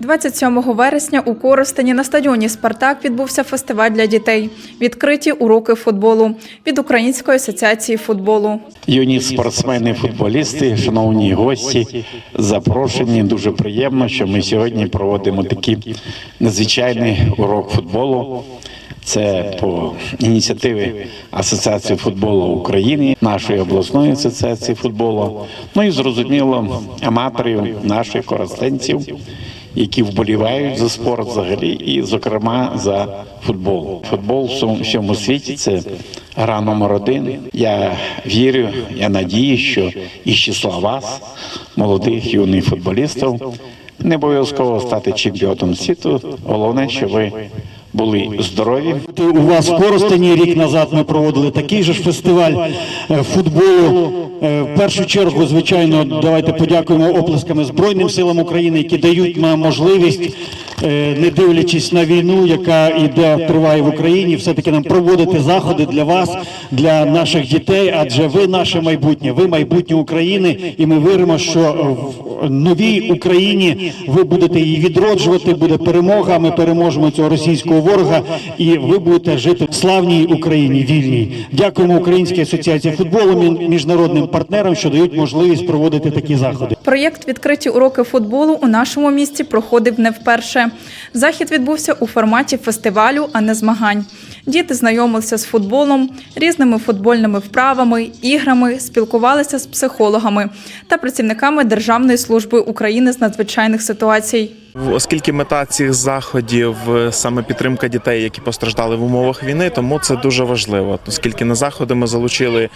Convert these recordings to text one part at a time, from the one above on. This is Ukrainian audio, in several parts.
27 вересня у Коростені на стадіоні Спартак відбувся фестиваль для дітей. Відкриті уроки футболу від Української асоціації футболу. Юні спортсмени, футболісти, шановні гості, запрошені. Дуже приємно, що ми сьогодні проводимо такий надзвичайний урок футболу. Це по ініціативі Асоціації футболу України, нашої обласної асоціації футболу. Ну і зрозуміло, аматорів наших коростенців, які вболівають за спорт взагалі, і, зокрема, за футбол. Футбол в всьому- світі це гра номер один. Я вірю, я надію, що із числа вас, молодих юних футболістів, не обов'язково стати чемпіоном світу. Головне, що ви були здорові, У вас в Коростені рік назад ми проводили такий же ж фестиваль е, футболу. Е, В першу чергу, звичайно, давайте подякуємо оплесками Збройним силам України, які дають нам можливість, не дивлячись на війну, яка іде триває в Україні, все-таки нам проводити заходи для вас, для наших дітей. Адже ви наше майбутнє, ви майбутнє України, і ми віримо, що в новій Україні ви будете її відроджувати. Буде перемога. Ми переможемо цього російського ворога, і ви будете жити в славній Україні, вільній. Дякуємо Українській асоціації футболу мі- міжнародним партнерам, що дають можливість проводити такі заходи. Проєкт Відкриті уроки футболу у нашому місті проходив не вперше. Захід відбувся у форматі фестивалю, а не змагань. Діти знайомилися з футболом, різними футбольними вправами, іграми, спілкувалися з психологами та працівниками Державної служби України з надзвичайних ситуацій. Оскільки мета цих заходів е, саме підтримка дітей, які постраждали в умовах війни, тому це дуже важливо. Оскільки на заходи ми залучили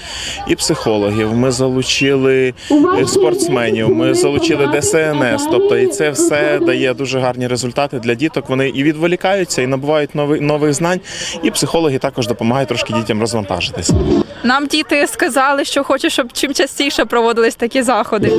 і психологів, ми залучили е, спортсменів, ми залучили ДСНС. Тобто, і це все дає дуже гарні результати для діток. Вони і відволікаються, і набувають нових нових знань. І психологи також допомагають трошки дітям розвантажитись. Нам діти сказали, що хочуть, щоб чим частіше проводились такі заходи.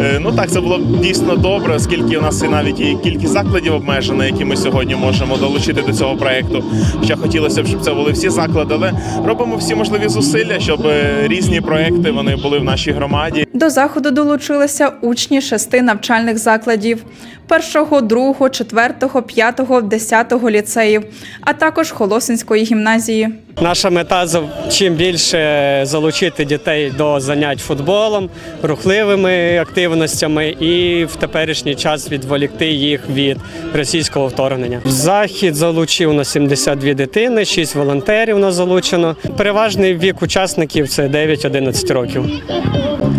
Е, Ну так, це було б дійсно добре, оскільки у нас і навіть є кількість закладів обмежена, які ми сьогодні можемо долучити до цього проекту. Ще хотілося б, щоб це були всі заклади, але робимо всі можливі зусилля, щоб е, різні проекти вони були в нашій громаді. До заходу долучилися учні шести навчальних закладів: першого, другого, четвертого, п'ятого, десятого ліцеїв, а також Холосинської гімназії. Наша мета за- чим більше залучити дітей до занять футболом, рухливими активностями і в теперішній час відволікти їх від російського вторгнення. Захід залучив на 72 дитини, 6 волонтерів нас залучено. Переважний вік учасників це 9-11 років.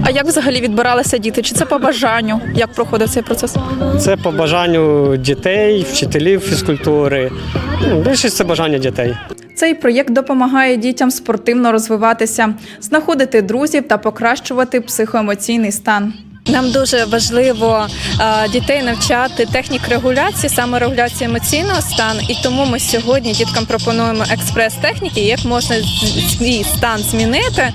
А як взагалі відбиралися діти? Чи це по бажанню? Як проходив цей процес? Це по бажанню дітей, вчителів фізкультури. Ну, Більшість це бажання дітей. Цей проєкт допомагає дітям спортивно розвиватися, знаходити друзів та покращувати психоемоційний стан. Нам дуже важливо е, дітей навчати технік регуляції, саме регуляції емоційного стану. І тому ми сьогодні діткам пропонуємо експрес-техніки, як можна свій стан змінити, е,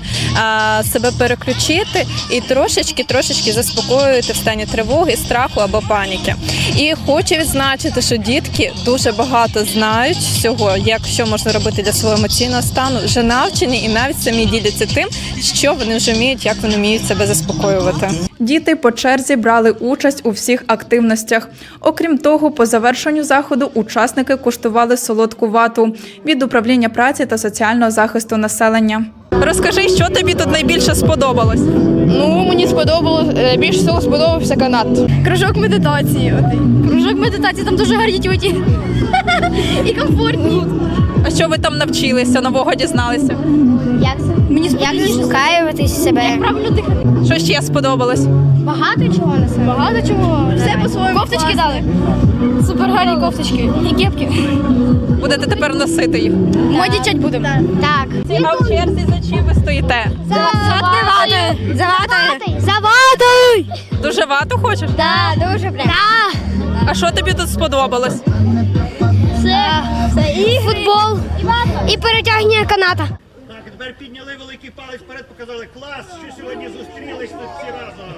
себе переключити і трошечки, трошечки заспокоювати в стані тривоги, страху або паніки. І хочу відзначити, що дітки дуже багато знають всього, як що можна робити для свого емоційного стану, вже навчені і навіть самі діляться тим, що вони вже вміють, як вони вміють себе заспокоювати. Діти по черзі брали участь у всіх активностях. Окрім того, по завершенню заходу учасники куштували солодку вату від управління праці та соціального захисту населення. Розкажи, що тобі тут найбільше сподобалось? Ну, мені сподобалось е, більше всього сподобався канат. Кружок медитації. Кружок медитації, там дуже гарні тюті. І комфортні. А що ви там навчилися, нового дізналися? Як, Мені як сподобалось. Себе? Правильно дихати. Що ще сподобалось? Багато чого на себе. Багато чого. Все по-своєму. Кофточки дали. Супер гарні кофточки. І кепки. Будете тепер носити їх. Ми дівчать будемо. Так. А в черзі за чим ви стоїте? Завати. Завадай! Завадай! Дуже вату хочеш? Да, дуже прям. Да. А що тобі тут сподобалось? Все. І футбол. І перетягнення каната. Тепер підняли великий палець вперед, показали клас, що сьогодні зустрілись тут всі разом.